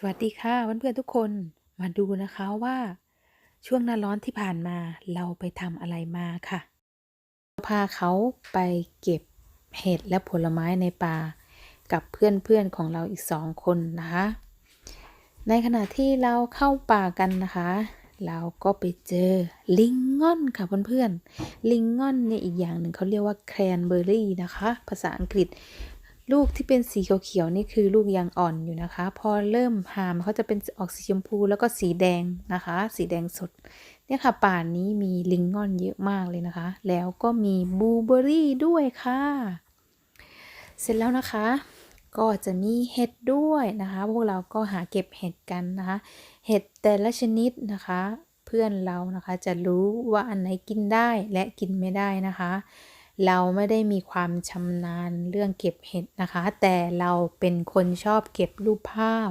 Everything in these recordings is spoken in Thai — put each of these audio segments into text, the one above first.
สวัสดีค่ะเพื่อนๆทุกคนมาดูนะคะว่า ช่วงหน้าร้อนที่ผ่านมาเราไปทำอะไรมาค่ะพาเขาไปเก็บเห็ดและผลไม้ในป่า กับเพื่อนๆของเราอีกสองคนนะคะ ในขณะที่เราเข้าป่ากันนะคะ เราก็ไปเจอลิงง่อนค่ะเพื่อนๆลิงง่อนเนี่ยอีกอย่างหนึ่งเขาเรียกว่าแครนเบอร์รี่นะคะ ภาษาอังกฤษ ลูกที่เป็นสีเขียวๆนี่คือลูกยังอ่อนอยู่นะคะ พอเริ่มหามเขาจะเป็นออกสีชมพูแล้วก็สีแดงนะคะ สีแดงสดเนี่ยค่ะป่านนี้มีลิงงอนเยอะมากเลยนะคะ แล้วก็มีบลูเบอรี่ด้วยค่ะ เสร็จแล้วนะคะ ก็จะมีเห็ดด้วยนะคะ พวกเราก็หาเก็บเห็ดกันนะคะ เห็ดแต่ละชนิดนะคะ เพื่อนเรานะคะจะรู้ว่าอันไหนกินได้และกินไม่ได้นะคะ เราไม่ได้มีความชำนาญเรื่องเก็บเห็ดนะคะ แต่เราเป็นคนชอบเก็บรูปภาพ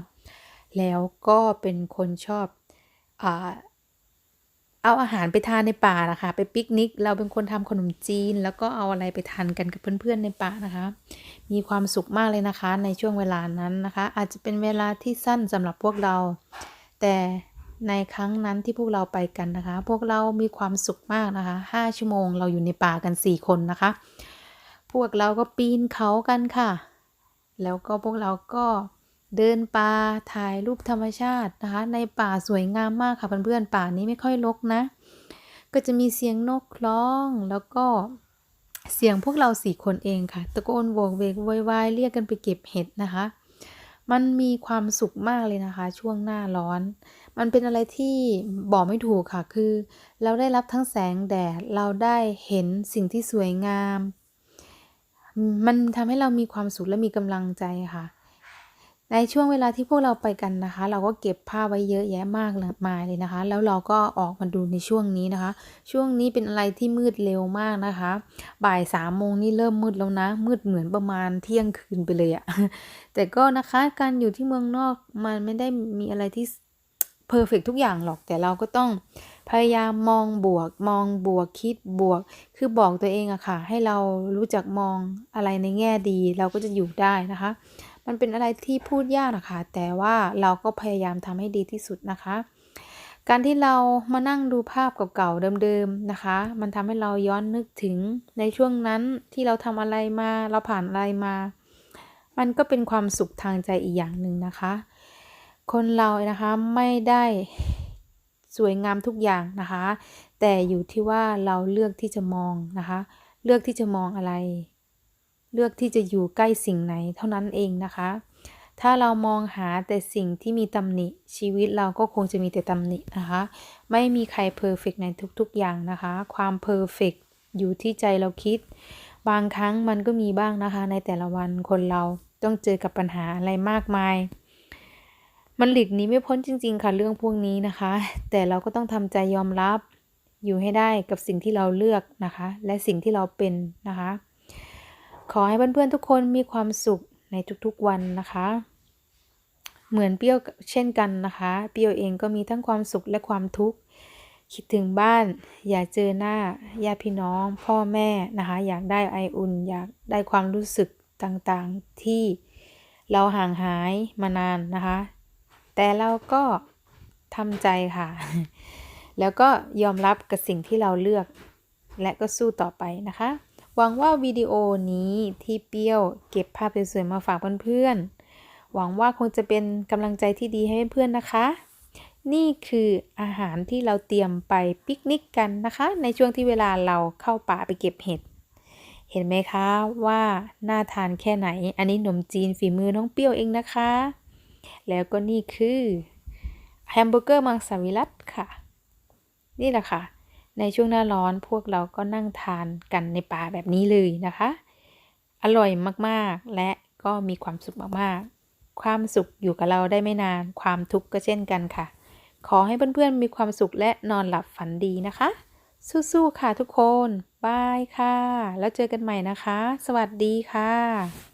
แล้วก็เป็นคนชอบอเอาอาหารไปทานในป่านะคะ ไปปิกนิก เราเป็นคนทำขนมจีน แล้วก็เอาอะไรไปทานกันกับเพื่อนๆในป่านะคะ มีความสุขมากเลยนะคะในช่วงเวลานั้นนะคะ อาจจะเป็นเวลาที่สั้นสำหรับพวกเรา แต่ ในครั้งนั้นที่พวกเราไปกันนะคะ พวกเรามีความสุขมากนะคะ 5 ชั่วโมงเราอยู่ในป่ากัน 4 คนนะคะ พวกเราก็ปีนเขากันค่ะ แล้วก็พวกเราก็เดินป่าถ่ายรูปธรรมชาตินะคะ ในป่าสวยงามมากค่ะเพื่อนๆป่านี้ไม่ค่อยรกนะ ก็จะมีเสียงนกร้องแล้วก็เสียงพวกเราสี่คนเองค่ะ ตะโกนโวกเวกโวยวายเรียกกันไปเก็บเห็ดนะคะ มันมีความสุขมากเลยนะคะ ช่วงหน้าร้อน มันเป็นอะไรที่บอกไม่ถูกค่ะ คือ เราได้รับทั้งแสงแดด เราได้เห็นสิ่งที่สวยงาม มันทำให้เรามีความสุขและมีกำลังใจค่ะ ในช่วงเวลาที่พวกเราไปกันนะคะ เราก็เก็บผ้าไว้เยอะแยะมากมายเลยนะคะ แล้วเราก็ออกมาดูในช่วงนี้นะคะ ช่วงนี้เป็นอะไรที่มืดเร็วมากนะคะ บ่ายสามโมงนี่เริ่มมืดแล้วนะ มืดเหมือนประมาณเที่ยงคืนไปเลยอะแต่ก็นะคะการอยู่ที่เมืองนอกมันไม่ได้มีอะไรที่เพอร์เฟกทุกอย่างหรอกแต่เราก็ต้องพยายามมองบวก มองบวกคิดบวก คือบอกตัวเองอะค่ะ ให้เรารู้จักมองอะไรในแง่ดี เราก็จะอยู่ได้นะคะ มันเป็นอะไรที่พูดยากนะคะ แต่ว่าเราก็พยายามทำให้ดีที่สุดนะคะ การที่เรามานั่งดูภาพเก่าๆเดิมๆนะคะ มันทำให้เราย้อนนึกถึงในช่วงนั้นที่เราทำอะไรมา เราผ่านอะไรมา มันก็เป็นความสุขทางใจอีกอย่างหนึ่งนะคะ คนเรานะคะไม่ได้สวยงามทุกอย่างนะคะ แต่อยู่ที่ว่าเราเลือกที่จะมองนะคะ เลือกที่จะมองอะไร เลือกที่จะอยู่ใกล้สิ่งไหนเท่านั้นเองนะคะ ถ้าเรามองหาแต่สิ่งที่มีตำหนิชีวิตเราก็คงจะมีแต่ตำหนินะคะ ไม่มีใครเพอร์เฟกในทุกๆอย่างนะคะ ความเพอร์เฟกอยู่ที่ใจเราคิด บางครั้งมันก็มีบ้างนะคะ ในแต่ละวันคนเราต้องเจอกับปัญหาอะไรมากมาย มันหลีกนี้ไม่พ้นจริง ๆ ค่ะเรื่องพวกนี้นะคะ แต่เราก็ต้องทำใจยอมรับอยู่ให้ได้กับสิ่งที่เราเลือกนะคะ และสิ่งที่เราเป็นนะคะ ขอให้เพื่อนๆทุกคนมีความสุขในทุกๆวันนะคะ เหมือนเปรี้ยวเช่นกันนะคะ เปรี้ยวเองก็มีทั้งความสุขและความทุกข์คิดถึงบ้านอยากเจอหน้าญาติพี่น้อง พ่อแม่นะคะ อยากได้ไออุ่น อยากได้ความรู้สึกต่างๆที่เราห่างหายมานานนะคะ แต่เราก็ทำใจค่ะ แล้วก็ยอมรับกับสิ่งที่เราเลือก และก็สู้ต่อไปนะคะ หวังว่าวิดีโอนี้ที่เปี้ยวเก็บภาพสวยๆมาฝากเพื่อนๆ หวังว่าคงจะเป็นกำลังใจที่ดีให้เพื่อนๆนะคะ นี่คืออาหารที่เราเตรียมไปปิกนิกกันนะคะ ในช่วงที่เวลาเราเข้าป่าไปเก็บเห็ด เห็นไหมคะว่าน่าทานแค่ไหน อันนี้ขนมจีนฝีมือน้องเปี้ยวเองนะคะ แล้วก็นี่คือแฮมเบอร์เกอร์มังสวิรัตค่ะ นี่แหละค่ะ ในช่วงหน้าร้อนพวกเราก็นั่งทานกันในป่าแบบนี้เลยนะคะ อร่อยมากๆและก็มีความสุขมากๆ ความสุขอยู่กับเราได้ไม่นาน ความทุกข์ก็เช่นกันค่ะ ขอให้เพื่อนๆมีความสุขและนอนหลับฝันดีนะคะ สู้ๆค่ะทุกคนบายค่ะ แล้วเจอกันใหม่นะคะ สวัสดีค่ะ